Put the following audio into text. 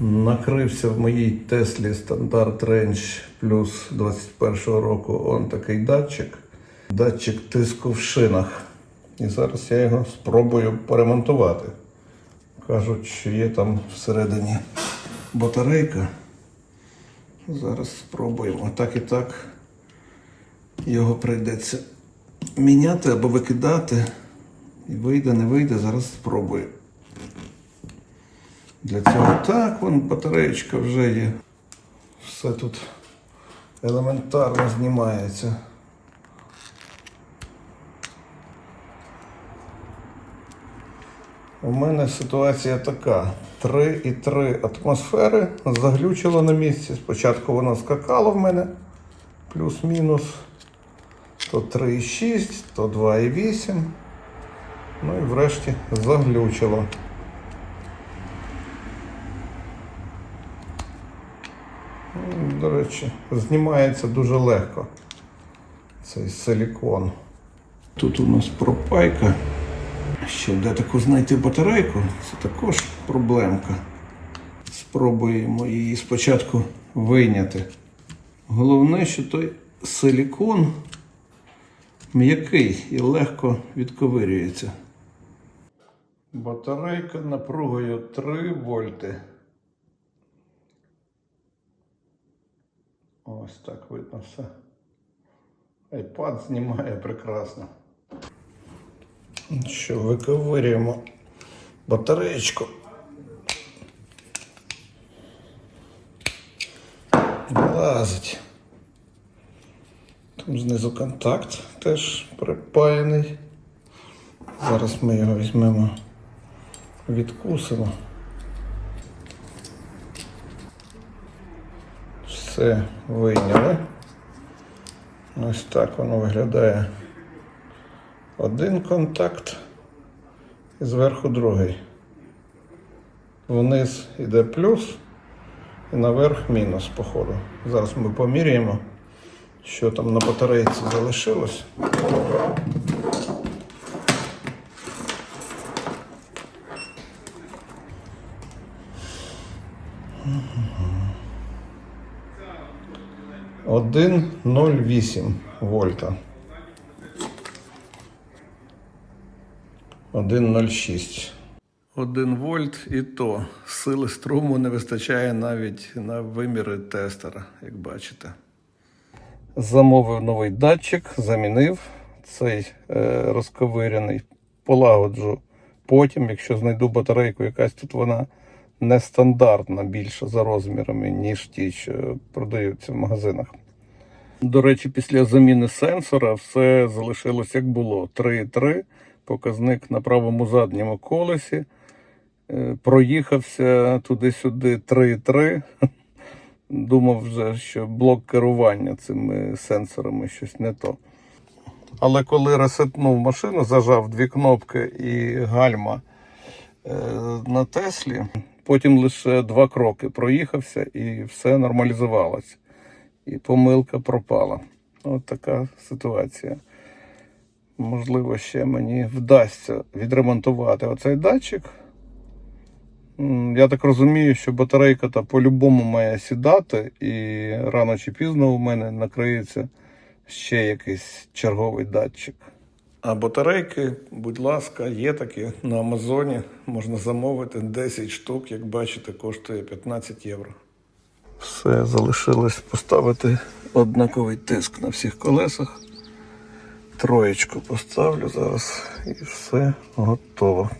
Накрився в моїй Теслі стандарт Range плюс 21 року он такий датчик. Датчик тиску в шинах. І зараз я його спробую поремонтувати. Кажуть, що є там всередині батарейка. Зараз спробуємо. Так і так його прийдеться міняти або викидати. І вийде, не вийде, зараз спробую. Для цього так, вон батареєчка вже є. Все тут елементарно знімається. У мене ситуація така: 3,3 атмосфери заглючило на місці. Спочатку воно скакало в мене плюс-мінус. То 3,6, то 2,8. Ну і врешті заглючило. До речі, знімається дуже легко цей силікон. Тут у нас пропайка. Ще де таку знайти батарейку, це також проблемка. Спробуємо її спочатку вийняти. Головне, що той силікон м'який і легко відковирюється. Батарейка напругою 3 вольти. Ось так видно все. iPad знімає прекрасно. Що, виковирюємо батареєчку. Влазить. Там знизу контакт теж припаяний. Зараз ми його візьмемо, відкусимо. Все вийняли. Ось так воно виглядає. Один контакт і зверху другий. Вниз йде плюс і наверх мінус, походу. Зараз ми поміряємо, що там на батарейці залишилось. Один ноль вісім вольта. 1,06. 1 вольт і то сили струму не вистачає навіть на виміри тестера, як бачите. Замовив новий датчик, замінив цей е, розковиряний, полагоджу потім, якщо знайду батарейку, якась тут вона нестандартна більше за розмірами, ніж ті, що продаються в магазинах. До речі, після заміни сенсора все залишилось як було. 3,3 показник на правому задньому колесі. Е, Проїхався туди-сюди 3,3. Думав вже, що блок керування цими сенсорами щось не то. Але коли ресетнув машину, зажав дві кнопки і гальма е, на Теслі, потім лише два кроки проїхався і все нормалізувалось. І помилка пропала. От така ситуація. Можливо, ще мені вдасться відремонтувати оцей датчик. Я так розумію, що батарейка та по-любому має сідати, і рано чи пізно у мене накриється ще якийсь черговий датчик. А батарейки, будь ласка, є такі на Амазоні. Можна замовити 10 штук, як бачите, коштує 15 євро. Все, залишилось поставити однаковий тиск на всіх колесах. Троєчку поставлю зараз і все готово.